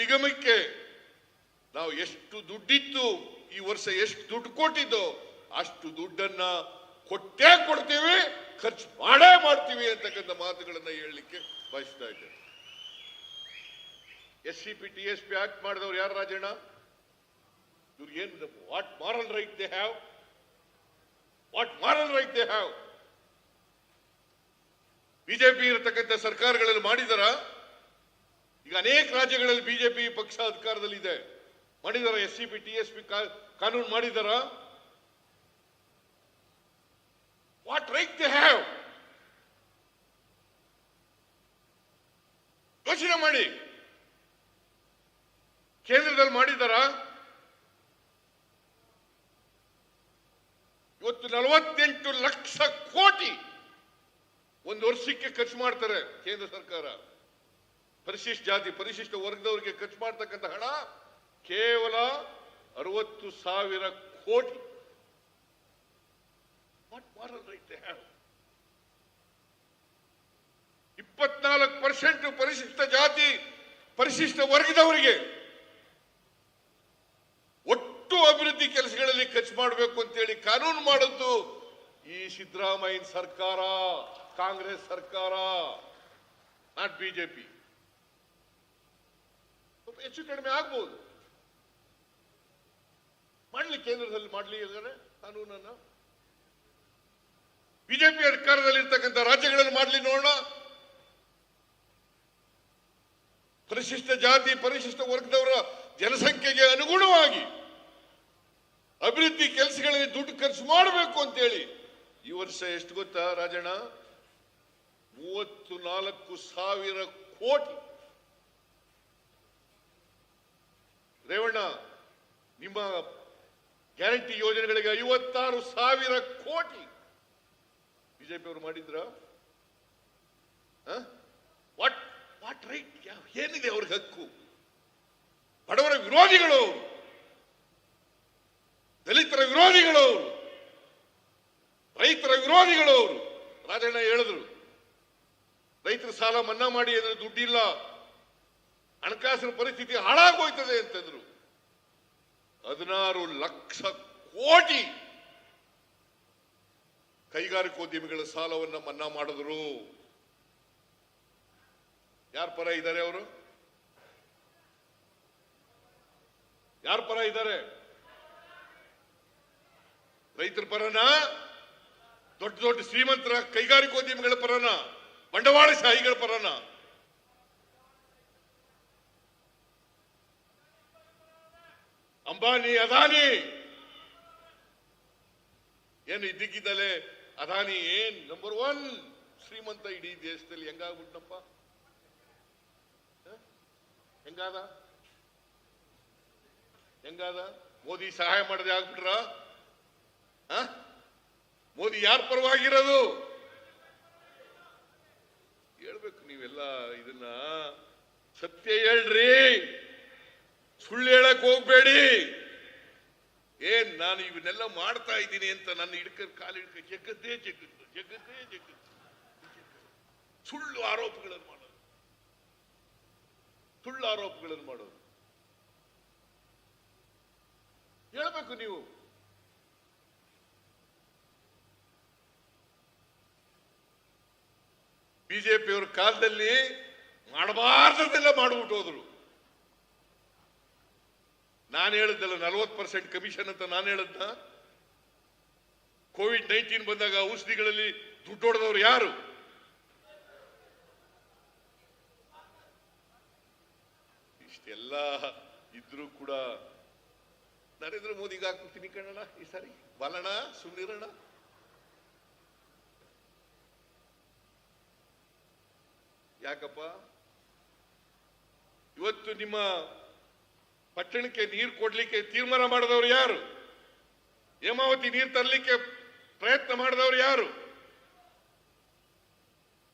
ನಿಗಮಕ್ಕೆ ನಾವು ಎಷ್ಟು ದುಡ್ಡಿತ್ತು, ಈ ವರ್ಷ ಎಷ್ಟು ದುಡ್ಡು ಕೊಟ್ಟಿದ್ದು ಅಷ್ಟು ದುಡ್ಡನ್ನ ಕೊಟ್ಟೇ ಕೊಡ್ತೀವಿ, ಖರ್ಚು ಮಾಡೇ ಮಾಡ್ತೀವಿ ಅಂತಕ್ಕಂಥ ಮಾತುಗಳನ್ನ ಹೇಳಲಿಕ್ಕೆ ಬಯಸ್ತಾ ಇದ್ದೇನೆ. S C P T S P act ಮಾಡಿದವ್ರು ಯಾರು ರಾಜಣ್ಣ? ಇವ್ರಿಗೆ ಏನು what moral right they have what moral right they have BJP ಇರತಕ್ಕಂಥ ಸರ್ಕಾರಗಳಲ್ಲಿ ಮಾಡಿದರ? ಈಗ ಅನೇಕ ರಾಜ್ಯಗಳಲ್ಲಿ ಬಿಜೆಪಿ ಪಕ್ಷ ಅಧಿಕಾರದಲ್ಲಿದೆ. ಮಾಡಿದಾರ S C P T S P ಕಾನೂನು ಮಾಡಿದಾರ. ವಾಟ್ ರೈಟ್ ದೇ ಹ್ಯಾವ್ ಯೋಚನೆ ಮಾಡಿ. ಕೇಂದ್ರದಲ್ಲಿ ಮಾಡಿದಾರ. ಇವತ್ತು ನಲವತ್ತೆಂಟು ಲಕ್ಷ ಕೋಟಿ ಒಂದು ವರ್ಷಕ್ಕೆ ಖರ್ಚು ಮಾಡ್ತಾರೆ ಕೇಂದ್ರ ಸರ್ಕಾರ. ಪರಿಶಿಷ್ಟ ಜಾತಿ, ಪರಿಶಿಷ್ಟ ವರ್ಗದವರಿಗೆ ಖರ್ಚು ಮಾಡ್ತಕ್ಕಂಥ ಹಣ ಕೇವಲ ಅರವತ್ತು ಸಾವಿರ ಕೋಟಿ. ಇಪ್ಪತ್ನಾಲ್ಕು ಪರ್ಸೆಂಟ್ ಪರಿಶಿಷ್ಟ ಜಾತಿ, ಪರಿಶಿಷ್ಟ ವರ್ಗದವರಿಗೆ ಒಟ್ಟು ಅಭಿವೃದ್ಧಿ ಕೆಲಸಗಳಲ್ಲಿ ಖರ್ಚು ಮಾಡಬೇಕು ಅಂತೇಳಿ ಕಾನೂನು ಮಾಡದ್ದು ಈ ಸಿದ್ದರಾಮಯ್ಯ ಸರ್ಕಾರ, ಕಾಂಗ್ರೆಸ್ ಸರ್ಕಾರ ನಾಟ್ ಬಿಜೆಪಿ ಹೆಚ್ಚು ಕಡಿಮೆ ಆಗ್ಬೋದು. ಮಾಡಲಿ ಕೇಂದ್ರದಲ್ಲಿ ಮಾಡಲಿ ಕಾನೂನನ್ನ ಬಿಜೆಪಿ ಸರ್ಕಾರದಲ್ಲಿ ಇರ್ತಕ್ಕಂಥ ರಾಜ್ಯಗಳಲ್ಲಿ ಮಾಡ್ಲಿ ನೋಡೋಣ. ಪರಿಶಿಷ್ಟ ಜಾತಿ, ಪರಿಶಿಷ್ಟ ವರ್ಗದವರ ಜನಸಂಖ್ಯೆಗೆ ಅನುಗುಣವಾಗಿ ಅಭಿವೃದ್ಧಿ ಕೆಲಸಗಳಲ್ಲಿ ದುಡ್ಡು ಖರ್ಚು ಮಾಡಬೇಕು ಅಂತೇಳಿ. ಈ ವರ್ಷ ಎಷ್ಟು ಗೊತ್ತಾ ರಾಜಣ್ಣ? ಮೂವತ್ತು ನಾಲ್ಕು ಸಾವಿರ ಕೋಟಿ. ರೇವಣ್ಣ, ನಿಮ್ಮ ಗ್ಯಾರಂಟಿ ಯೋಜನೆಗಳಿಗೆ ಐವತ್ತಾರು ಸಾವಿರ ಕೋಟಿ. ಬಿಜೆಪಿ ಅವರು ಮಾಡಿದ್ರ? ವಾಟ್ ವಾಟ್ ರೈಟ್ ಏನಿದೆ ಅವ್ರಿಗೆ ಹಕ್ಕು? ಬಡವರ ವಿರೋಧಿಗಳು ದಲಿತರ ವಿರೋಧಿಗಳು ರೈತರ ವಿರೋಧಿಗಳು ರಾಜಣ್ಣ ಹೇಳಿದ್ರು, ರೈತರ ಸಾಲ ಮನ್ನಾ ಮಾಡಿ ಅಂದ್ರೆ ದುಡ್ಡಿಲ್ಲ. ಹಣಕಾಸಿನ ಪರಿಸ್ಥಿತಿ ಹಾಳಾಗೋಯ್ತದೆ ಅಂತಂದ್ರು. ಹದಿನಾರು ಲಕ್ಷ ಕೋಟಿ ಕೈಗಾರಿಕೋದ್ಯಮಿಗಳ ಸಾಲವನ್ನ ಮನ್ನಾ ಮಾಡಿದ್ರು. ಯಾರ ಪರ ಇದ್ದಾರೆ ಅವರು? ಯಾರ ಪರ ಇದ್ದಾರೆ? ರೈತರ ಪರನ? ದೊಡ್ಡ ದೊಡ್ಡ ಶ್ರೀಮಂತರ ಕೈಗಾರಿಕೋದ್ಯಮಿಗಳ ಪರನ? ಬಂಡವಾಳಶಾಹಿಗಳ ಪರನ? ಅಂಬಾನಿ, ಅದಾನಿ. ಏನು ಇದ್ದಕ್ಕಿದ್ದಲೆ, ಅದಾನಿ ಏನ್ ನಂಬರ್ ಒನ್ ಶ್ರೀಮಂತ ಇಡೀ ದೇಶದಲ್ಲಿ ಹೆಂಗಾಗ್ಬಿಟ್ನಪ್ಪ? ಹೆಂಗಾದ? ಹೆಂಗಾದ? ಮೋದಿ ಸಹಾಯ ಮಾಡದೆ ಆಗ್ಬಿಟ್ರ? ಮೋದಿ ಯಾರ ಪರವಾಗಿರೋದು? ಹೇಳ್ಬೇಕು ನೀವೆಲ್ಲ ಇದನ್ನ. ಸತ್ಯ ಹೇಳ್ರಿ. ಹೇಳಕ್ ಹೋಗ್ಬೇಡಿ. ಏನ್ ನಾನು ಇವನ್ನೆಲ್ಲ ಮಾಡ್ತಾ ಇದ್ದೀನಿ ಅಂತ ನನ್ನ ಹಿಡ್ಕ ಕಾಲು ಹಿಡ್ಕ ಜಗತ್ತೇ ಜಗತ್ತೇ ಜಗತ್ತು. ಸುಳ್ಳು ಆರೋಪಗಳನ್ನು ಮಾಡೋದು. ಸುಳ್ಳು ಆರೋಪಗಳನ್ನು ಮಾಡೋದು. ಹೇಳ್ಬೇಕು ನೀವು. ಬಿಜೆಪಿಯವರ ಕಾಲದಲ್ಲಿ ಮಾಡಬಾರ್ದೆಲ್ಲ ಮಾಡಿಬಿಟ್ಟು ಹೋದ್ರು. ನಾನು ಹೇಳಿದ್ದಲ್ಲ ನಲವತ್ತು ಪರ್ಸೆಂಟ್ ಕಮಿಷನ್ ಅಂತ ನಾನು ಹೇಳದ್ನ? ಕೋವಿಡ್ ನೈನ್ಟೀನ್ ಬಂದಾಗ ಔಷಧಿಗಳಲ್ಲಿ ದುಡ್ಡು ಯಾರು? ಇಷ್ಟೆಲ್ಲ ಇದ್ರೂ ಕೂಡ ನರೇಂದ್ರ ಮೋದಿಗೆ ಹಾಕ್ಬಿಡ್ತೀನಿ ಕಣ್ಣಣ ಈ ಸಾರಿ. ಬಲಣ ಸುಮ್ಮನಿರೋಣ ಯಾಕಪ್ಪ? ಇವತ್ತು ನಿಮ್ಮ ಪಟ್ಟಣಕ್ಕೆ ನೀರು ಕೊಡ್ಲಿಕ್ಕೆ ತೀರ್ಮಾನ ಮಾಡಿದವರು ಯಾರು? ಹೇಮಾವತಿ ನೀರು ತರಲಿಕ್ಕೆ ಪ್ರಯತ್ನ ಮಾಡಿದವರು ಯಾರು?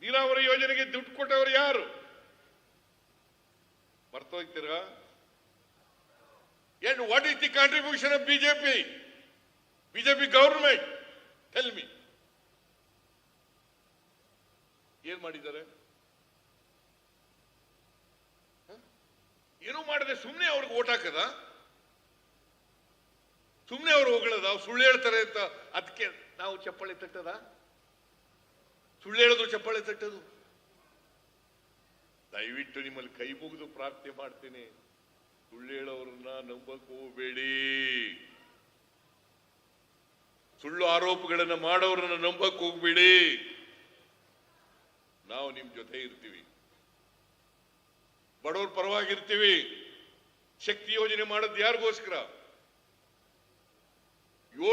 ನೀರಾವರಿ ಯೋಜನೆಗೆ ದುಡ್ಡು ಕೊಟ್ಟವರು ಯಾರು? ಮರ್ತೋಗ್ತೀರಾ And what is the contribution of BJP BJP government? Tell me. ಏನ್ ಮಾಡಿದ್ದಾರೆ? ಏನೂ ಮಾಡದೆ ಸುಮ್ಮನೆ ಅವ್ರಿಗೆ ಓಟ್ ಹಾಕದ? ಸುಮ್ಮನೆ ಅವ್ರು ಹೊಗಳದ? ಸುಳ್ಳು ಹೇಳ್ತಾರೆ ಅಂತ ಅದಕ್ಕೆ ನಾವು ಚಪ್ಪಾಳೆ ತಟ್ಟದ? ಸುಳ್ಳು ಹೇಳೋದು ಚಪ್ಪಾಳೆ ತಟ್ಟದು? ದಯವಿಟ್ಟು ನಿಮ್ಮಲ್ಲಿ ಕೈ ಮುಗಿದು ಪ್ರಾರ್ಥನೆ ಮಾಡ್ತೇನೆ. ಸುಳ್ಳು ಹೇಳೋರನ್ನ ನಂಬಕ್ ಹೋಗಬೇಡಿ ಸುಳ್ಳು ಆರೋಪಗಳನ್ನ ಮಾಡೋರನ್ನ ನಂಬಕ್ ಹೋಗ್ಬೇಡಿ. ನಾವು ನಿಮ್ ಜೊತೆ ಇರ್ತೀವಿ. ಬಡವ್ರ ಪರವಾಗಿರ್ತೀವಿ. ಶಕ್ತಿ ಯೋಜನೆ ಮಾಡೋದು ಯಾರಿಗೋಸ್ಕರ? ಏಳು